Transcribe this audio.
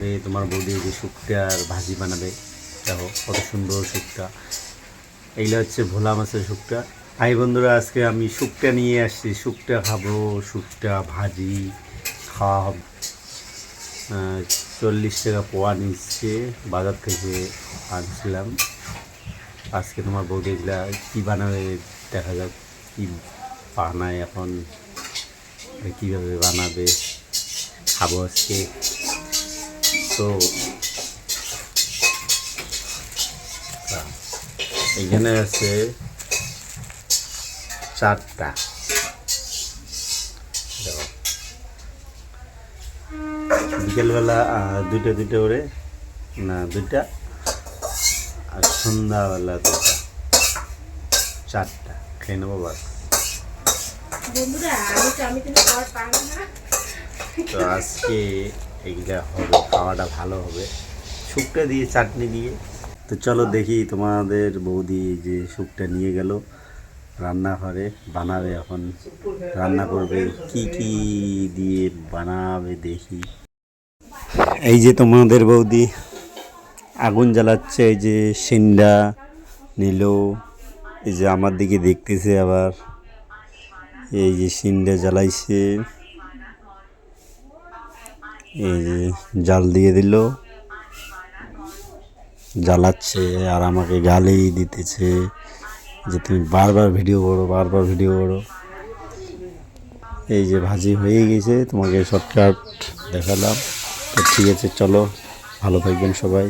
তোমার বৌদি যে শুকটার ভাজি বানাবে, দেখো কত সুন্দর শুকটা এইগুলো হচ্ছে ভোলা মাছের শুকটা হাই বন্ধুরা, আজকে আমি শুকটা নিয়ে আসছি। শুকটা খাব শুকটা ভাজি খাওয়া হবে চল্লিশ টাকা পোয়া নিচ্ছে, বাজার থেকে আনছিলাম। আজকে তোমার বৌদি এগুলা কী বানাবে দেখা যাক, কী বানায় এখন, কীভাবে বানাবে, খাব আজকে। তো এখানে আছে চারটা বিকেলবেলা দুইটা দুইটা করে না দুইটা আর সন্ধ্যাবেলা দুটা চারটা খেয়ে নেব বাস। তো আজকে এইটা হবে, খাওয়াটা ভালো হবে। শুকটা দিয়ে চাটনি দিয়ে। তো চলো দেখি তোমাদের বৌদি যে শুকটা নিয়ে গেল রান্নাঘরে, বানাবে এখন। রান্না করবে, কি কি দিয়ে বানাবে দেখি। এই যে তোমাদের বৌদি আগুন জ্বালাচ্ছে, এই যে সিন্ডা নিল, এই যে আমার দিকে দেখতেছে আবার। এই যে সিন্ডা জ্বালাইছে। এই জাল দিয়ে দিল। জ্বালাচ্ছে আর আমাকে গালেই দিতেছে যে তুমি বারবার ভিডিও করো, বারবার ভিডিও করো। এই যে ভাজি হয়ে গেছে, তোমাকে শর্টকাট দেখালাম। তো ঠিক আছে, চলো, ভালো থাকবেন সবাই।